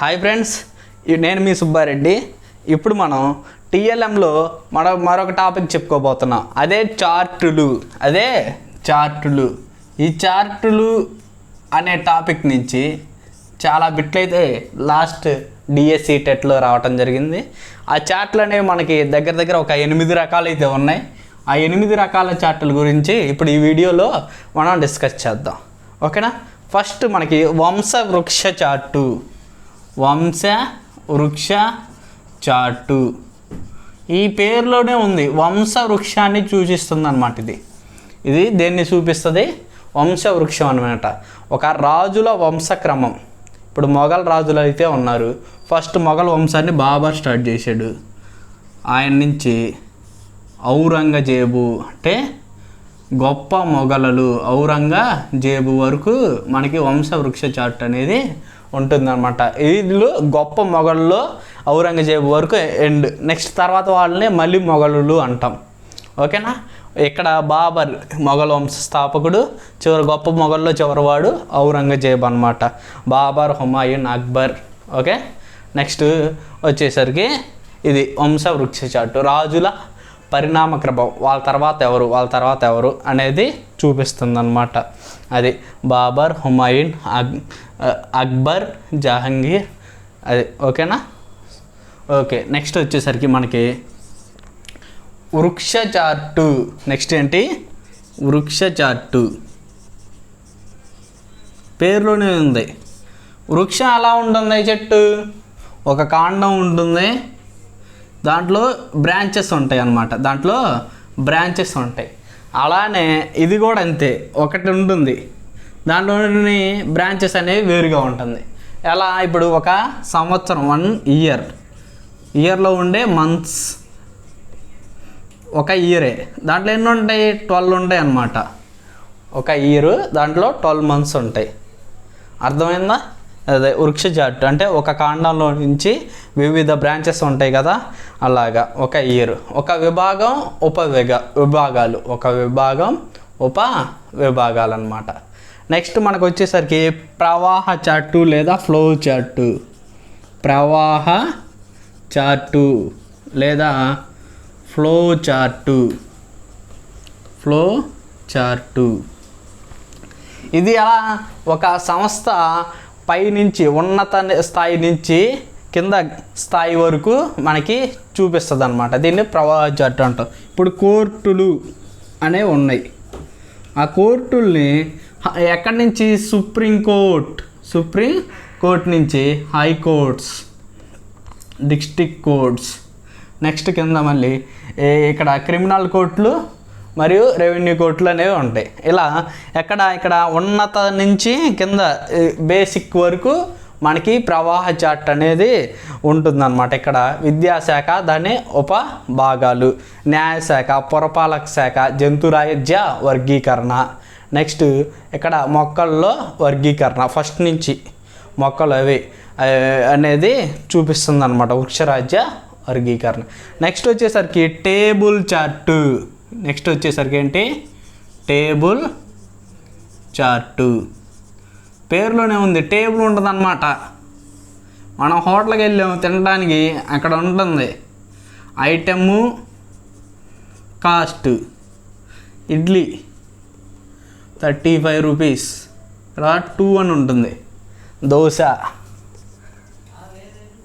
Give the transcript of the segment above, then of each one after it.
Hi friends నేను మీ సుబ్బారెడ్డి. ఇప్పుడు మనం టీఎల్ఎంలో మన మరొక టాపిక్ చెప్పుకోబోతున్నాం. అదే చార్టులు. అదే చార్టులు. ఈ చార్టులు అనే టాపిక్ నుంచి చాలా బిట్లయితే లాస్ట్ డిఎస్సి టెట్లో రావటం జరిగింది. ఆ చార్ట్లు అనేవి మనకి దగ్గర దగ్గర ఒక ఎనిమిది రకాలు అయితే ఉన్నాయి. ఆ ఎనిమిది రకాల చార్టుల గురించి ఇప్పుడు ఈ వీడియోలో మనం డిస్కస్ చేద్దాం. ఓకేనా? ఫస్ట్ మనకి వంశ వృక్ష చార్టు. వంశ వృక్ష చాటు. ఈ పేరులోనే ఉంది. వంశ వృక్షాన్ని సూచిస్తుంది అనమాట ఇది. ఇది దేన్ని చూపిస్తుంది వంశ వృక్షం అనమాట ఒక రాజుల వంశక్రమం ఇప్పుడు మొఘల్ రాజులు అయితే ఉన్నారు. ఫస్ట్ మొఘల్ వంశాన్ని బాబర్ స్టార్ట్ చేశాడు. ఆయన నుంచి ఔరంగజేబు అంటే గొప్ప మొఘలులు ఔరంగజేబు వరకు మనకి వంశవృక్ష చార్ట్ అనేది ఉంటుందన్నమాట. వీళ్ళు గొప్ప మొఘల్లో ఔరంగజేబు వరకు ఎండ్ నెక్స్ట్ తర్వాత వాళ్ళని మళ్ళీ మొఘలులు అంటాం. ఓకేనా? ఇక్కడ బాబర్ మొఘల్ వంశ స్థాపకుడు చివరి గొప్ప మొఘల్లో చివరివాడు ఔరంగజేబు అనమాట బాబర్ హుమాయూన్ అక్బర్. ఓకే? నెక్స్ట్ వచ్చేసరికి ఇది వంశ వృక్ష చాటు. రాజుల పరిణామక్రమం వాళ్ళ తర్వాత ఎవరు వాళ్ళ తర్వాత ఎవరు అనేది చూపిస్తుందన్నమాట. అది బాబర్ హుమాయూన్ అక్ అక్బర్ జహంగీర్ అది ఓకేనా? ఓకే నెక్స్ట్ వచ్చేసరికి మనకి వృక్ష చార్టు నెక్స్ట్ ఏంటి? వృక్ష చార్టు పేరులోనే ఉంది. వృక్షం ఎలా ఉంటుంది చెట్టు? ఒక కాండం ఉంటుంది. దాంట్లో బ్రాంచెస్ ఉంటాయి అన్నమాట దాంట్లో బ్రాంచెస్ ఉంటాయి. అలానే ఇది కూడా అంతే. ఒకటి ఉంటుంది. దాంట్లోని బ్రాంచెస్ అనేవి వేరుగా ఉంటుంది. ఎలా? ఇప్పుడు ఒక సంవత్సరం వన్ ఇయర్ ఇయర్లో ఉండే మంత్స్ ఒక ఇయరే దాంట్లో ఎన్ని ఉంటాయి? ట్వెల్వ్ ఉంటాయి అన్నమాట. ఒక ఇయర్ దాంట్లో ట్వెల్వ్ మంత్స్ ఉంటాయి. అర్థమైందా? అదే వృక్ష జాట్ అంటే ఒక కాండంలో నుంచి వివిధ బ్రాంచెస్ ఉంటాయి కదా అలాగా. ఒక ఇయర్ ఒక విభాగం ఉప విభాగాలు. ఒక విభాగం ఉప విభాగాలు అనమాట నెక్స్ట్ మనకు వచ్చేసరికి ప్రవాహ చార్టు లేదా ఫ్లో చార్టు. ప్రవాహ చార్టు లేదా ఫ్లో చార్టు. Flow chart. ఇది అలా ఒక సంస్థ పై నుంచి ఉన్నత స్థాయి నుంచి కింద స్థాయి వరకు మనకి చూపిస్తుంది అనమాట దీన్ని ప్రవాహ చార్ట్ అంటాం ఇప్పుడు కోర్టులు అనేవి ఉన్నాయి. ఆ కోర్టుల్ని ఎక్కడి నుంచి? Supreme court. సుప్రీం కోర్ట్ నుంచి high courts district courts. Next కింద మళ్ళీ ఇక్కడ క్రిమినల్ కోర్టులు మరియు రెవెన్యూ కోర్టులు అనేవి ఉంటాయి. ఇలా ఎక్కడ ఇక్కడ ఉన్నత నుంచి కింద బేసిక్ వరకు మనకి ప్రవాహ చార్ట్ అనేది ఉంటుందన్నమాట. ఇక్కడ విద్యాశాఖ దాని ఉప భాగాలు న్యాయశాఖ పురపాలక శాఖ జంతురాజ్య వర్గీకరణ. నెక్స్ట్ ఇక్కడ మొక్కల్లో వర్గీకరణ ఫస్ట్ నుంచి మొక్కలు అవి అనేది చూపిస్తుంది అనమాట వృక్షరాజ్య వర్గీకరణ. నెక్స్ట్ వచ్చేసరికి టేబుల్ చార్టు నెక్స్ట్ వచ్చేసరికి ఏంటి? Table chart. పేరులోనే ఉంది టేబుల్ ఉంటుందన్నమాట మనం హోటల్కి వెళ్ళాము తినడానికి అక్కడ ఉంటుంది. Item cost idli thirty five rupees. ఇక్కడ టూ అని ఉంటుంది. దోశ.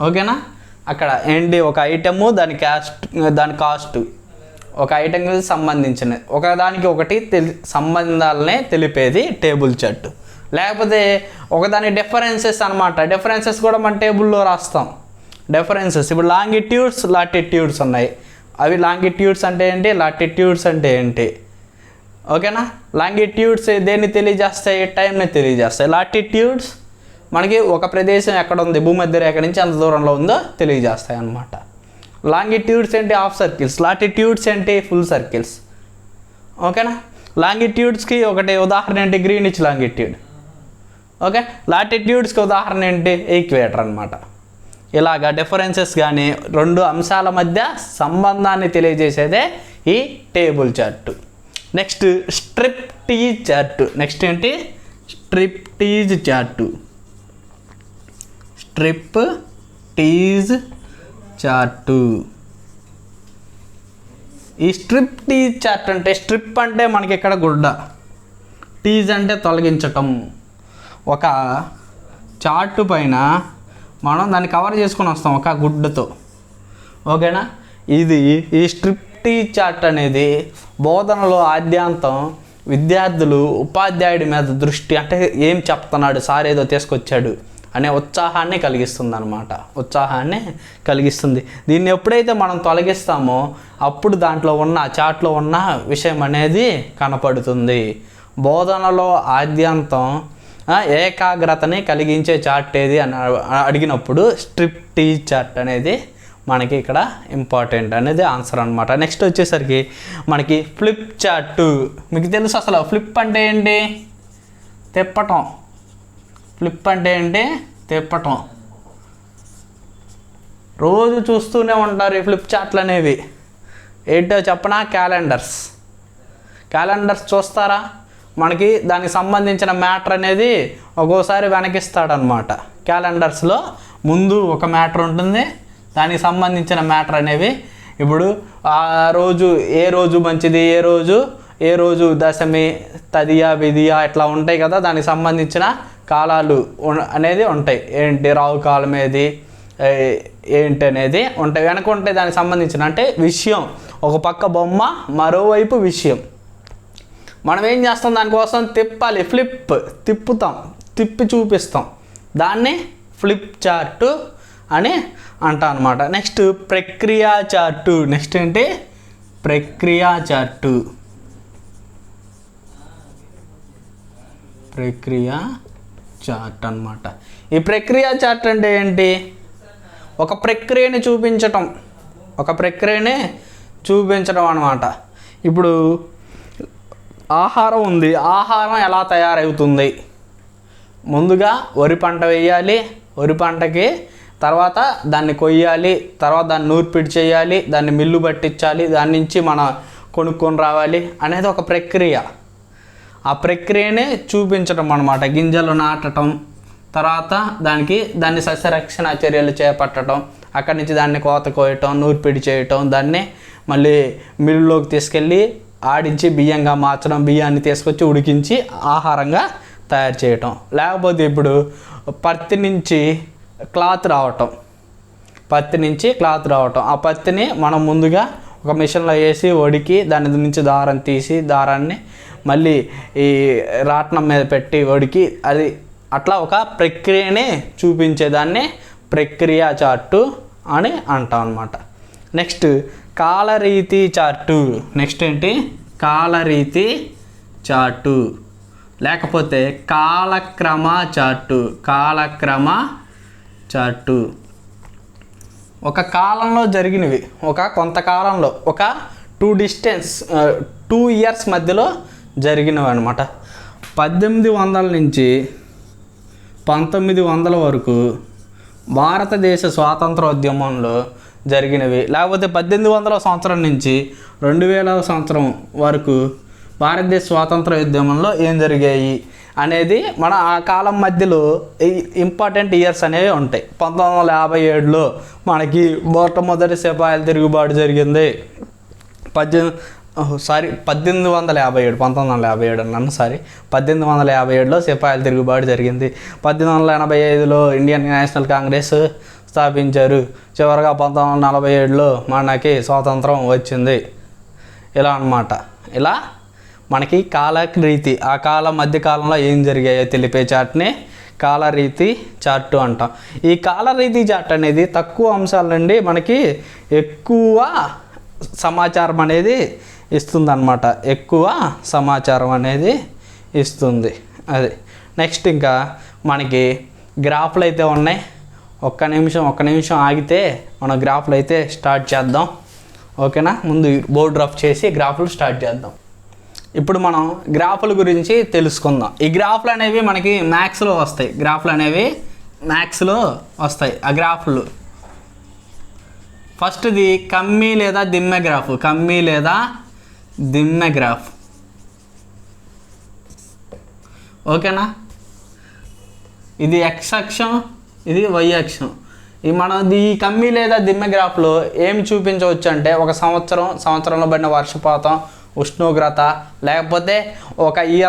ఓకేనా? అక్కడ ఏంటి? ఒక ఐటెము దాని కాస్ట్ దాని కాస్ట్. ఒక ఐటెంకి సంబంధించిన ఒకదానికి ఒకటి తెలి సంబంధాలనే తెలిపేది టేబుల్ చార్ట్ లేకపోతే ఒకదాని డిఫరెన్సెస్ అనమాట డిఫరెన్సెస్ కూడా మన టేబుల్లో రాస్తాం. డిఫరెన్సెస్ ఇప్పుడు లాంగిట్యూడ్స్ లాటిట్యూడ్స్ ఉన్నాయి. అవి లాంగిట్యూడ్స్ అంటే ఏంటి? లాటిట్యూడ్స్ అంటే ఏంటి? ఓకేనా? లాంగిట్యూడ్స్ దేన్ని తెలియజేస్తాయి? టైంని తెలియజేస్తాయి. లాటిట్యూడ్స్ మనకి ఒక ప్రదేశం ఎక్కడ ఉంది? భూమధ్య రేఖ నుంచి ఎంత దూరంలో ఉందో తెలియజేస్తాయి అన్నమాట. లాంగిట్యూడ్స్ ఏంటి హాఫ్ సర్కిల్స్ లాటిట్యూడ్స్ ఏంటి ఫుల్ సర్కిల్స్. ఓకేనా? లాంగిట్యూడ్స్కి ఒకటి ఉదాహరణ ఏంటి గ్రీనిచ్ లాంగిట్యూడ్. ఓకే? లాటిట్యూడ్స్కి ఉదాహరణ ఏంటి ఈక్వేటర్ అనమాట ఇలాగా డిఫరెన్సెస్ కానీ రెండు అంశాల మధ్య సంబంధాన్ని తెలియజేసేదే ఈ table chart. Next strip tease chart. Next ఏంటి? Strip tease chart. Strip tease chart. ఈ స్ట్రిప్ టీజ్ చార్ట్ అంటే స్ట్రిప్ అంటే మనకి ఇక్కడ గుడ్డ. టీజ్ అంటే తొలగించటం. ఒక చార్టు పైన మనం దాన్ని కవర్ చేసుకొని వస్తాం ఒక గుడ్డతో. ఓకేనా? ఇది ఈ స్ట్రిప్ టీ చార్ట్ అనేది బోధనలో ఆద్యాంతం విద్యార్థులు ఉపాధ్యాయుడి మీద దృష్టి అంటే ఏం చెప్తున్నాడు సార్ ఏదో తీసుకొచ్చాడు. అనే ఉత్సాహాన్ని కలిగిస్తుంది అనమాట ఉత్సాహాన్ని కలిగిస్తుంది. దీన్ని ఎప్పుడైతే మనం తొలగిస్తామో అప్పుడు దాంట్లో ఉన్న చాట్లో ఉన్న విషయం అనేది కనపడుతుంది. బోధనలో ఆద్యంతం ఏకాగ్రతని కలిగించే చార్ట్ ఏది అని అడిగినప్పుడు స్ట్రిప్ టీ చార్ట్ అనేది మనకి ఇక్కడ ఇంపార్టెంట్ అనేది ఆన్సర్ అనమాట నెక్స్ట్ వచ్చేసరికి మనకి ఫ్లిప్ చార్ట్. మీకు తెలుసు అసలు ఫ్లిప్ అంటే ఏంటి? తిప్పటం. ఫ్లిప్ అంటే ఏంటి? తిప్పటం. రోజు చూస్తూనే ఉంటారు ఈ ఫ్లిప్ చార్ట్లు అనేవి. ఏంటో చెప్పనా? క్యాలెండర్స్. క్యాలెండర్స్ చూస్తారా? మనకి దానికి సంబంధించిన మ్యాటర్ అనేది ఒక్కోసారి వెనకిస్తాడనమాట క్యాలెండర్స్లో ముందు ఒక మ్యాటర్ ఉంటుంది దానికి సంబంధించిన మ్యాటర్ అనేవి. ఇప్పుడు ఆ రోజు ఏ రోజు మంచిది ఏ రోజు ఏ రోజు దశమి తదియా విధియా ఇట్లా ఉంటాయి కదా దానికి సంబంధించిన కాలాలు అనేది ఉంటాయి. ఏంటి? రావు కాలం ఏది ఏంటి అనేది ఉంటాయి. వెనక ఉంటాయి దానికి సంబంధించిన అంటే విషయం. ఒక పక్క బొమ్మ మరోవైపు విషయం. మనం ఏం చేస్తాం? దానికోసం తిప్పాలి. ఫ్లిప్. తిప్పుతాం. తిప్పి చూపిస్తాం. దాన్ని ఫ్లిప్ చార్టు అని అంటాం అనమాట నెక్స్ట్ ప్రక్రియ చార్టు. నెక్స్ట్ ఏంటి? ప్రక్రియ చార్టు. ప్రక్రియ చార్ట్ అనమాట ఈ ప్రక్రియ చార్ట్ అంటే ఏంటి? ఒక ప్రక్రియని చూపించటం. ఒక ప్రక్రియని చూపించడం అనమాట ఇప్పుడు ఆహారం ఉంది. ఆహారం ఎలా తయారవుతుంది? ముందుగా వరి పంట వేయాలి. వరి పంటకి తర్వాత దాన్ని కొయ్యాలి. తర్వాత దాన్ని నూర్పిడి చేయాలి. దాన్ని మిల్లు పట్టించాలి. దాని నుంచి మనం కొనుక్కొని రావాలి అనేది ఒక ప్రక్రియ. ఆ ప్రక్రియనే చూపించడం అనమాట గింజలు నాటడం తర్వాత దానికి దాన్ని సస్యరక్షణ చర్యలు చేపట్టడం అక్కడి నుంచి దాన్ని కోత కోయటం నూర్పిడి చేయటం దాన్ని మళ్ళీ మిల్లులోకి తీసుకెళ్ళి ఆడించి బియ్యంగా మార్చడం బియ్యాన్ని తీసుకొచ్చి ఉడికించి ఆహారంగా తయారు చేయటం. లేకపోతే ఇప్పుడు పత్తి నుంచి క్లాత్ రావటం. పత్తి నుంచి క్లాత్ రావటం. ఆ పత్తిని మనం ముందుగా ఒక మిషన్లో వేసి వడికి దాని నుంచి దారం తీసి దారాన్ని మళ్ళీ ఈ రాట్నం మీద పెట్టి వడికి అది అట్లా ఒక ప్రక్రియనే చూపించేదాన్ని ప్రక్రియ చార్టు అని అంటాం అనమాట నెక్స్ట్ కాలరీతి చార్టు. నెక్స్ట్ ఏంటి? కాలరీతి చార్టు. లేకపోతే కాలక్రమ చార్టు. కాలక్రమ చార్టు. ఒక కాలంలో జరిగినవి. ఒక కొంతకాలంలో. ఒక టూ డిస్టెన్స్ టూ ఇయర్స్ మధ్యలో జరిగినవి అనమాట పద్దెనిమిది వందల నుంచి పంతొమ్మిది వందల వరకు భారతదేశ స్వాతంత్రోద్యమంలో జరిగినవి. లేకపోతే పద్దెనిమిది వందల సంవత్సరం నుంచి రెండు వేల సంవత్సరం వరకు భారతదేశ స్వాతంత్ర ఉద్యమంలో ఏం జరిగాయి అనేది మన ఆ కాలం మధ్యలో ఇంపార్టెంట్ ఇయర్స్ అనేవి ఉంటాయి. పంతొమ్మిది వందల యాభై ఏడులో మనకి మొట్టమొదటి సిపాయిల తిరుగుబాటు జరిగింది. పద్దెనిమిది సారీ పద్దెనిమిది వందల యాభై ఏడు పంతొమ్మిది వందల యాభై ఏడు అన్నాను సారీ. పద్దెనిమిది వందల యాభై ఏడులో సిపాయిల తిరుగుబాటు జరిగింది. పద్దెనిమిది వందల ఎనభై ఐదులో ఇండియన్ నేషనల్ కాంగ్రెస్ స్థాపించారు. చివరగా పంతొమ్మిది వందల నలభై ఏడులో మనకి స్వాతంత్రం వచ్చింది. ఇలా అన్నమాట. ఇలా మనకి కాలరీతి ఆ కాల మధ్యకాలంలో ఏం జరిగాయో తెలిపే చాట్ని కాలరీతి చార్టు అంటాం. ఈ కాలరీతి చార్ట్ అనేది తక్కువ అంశాల నుండి మనకి ఎక్కువ సమాచారం అనేది ఇస్తుందన్నమాట. ఎక్కువ సమాచారం అనేది ఇస్తుంది. అది. నెక్స్ట్ ఇంకా మనకి గ్రాఫ్లు అయితే ఉన్నాయి. ఒక్క నిమిషం ఒక్క నిమిషం ఆగితే మనం గ్రాఫ్లు అయితే స్టార్ట్ చేద్దాం. ఓకేనా? ముందు బోర్డ్ డ్రాఫ్ చేసి గ్రాఫ్లు స్టార్ట్ చేద్దాం. ఇప్పుడు మనం గ్రాఫ్ల గురించి తెలుసుకుందాం. ఈ గ్రాఫ్లు అనేవి మనకి మ్యాథ్స్లో వస్తాయి. గ్రాఫ్లు అనేవి మ్యాథ్స్లో వస్తాయి. ఆ గ్రాఫ్లు. ఫస్ట్ది కమ్మీ లేదా దిమ్మె గ్రాఫ్. కమ్మీ లేదా దిమ్మె గ్రాఫ్. ఓకేనా? ఇది ఎక్స్ అక్షం ఇది వై అక్షం. ఈ మనం ఈ కమ్మి లేదా దిమ్మె గ్రాఫ్లో ఏం చూపించవచ్చు అంటే ఒక సంవత్సరం సంవత్సరంలో పడిన వర్షపాతం ఉష్ణోగ్రత లేకపోతే ఒక ఇయర్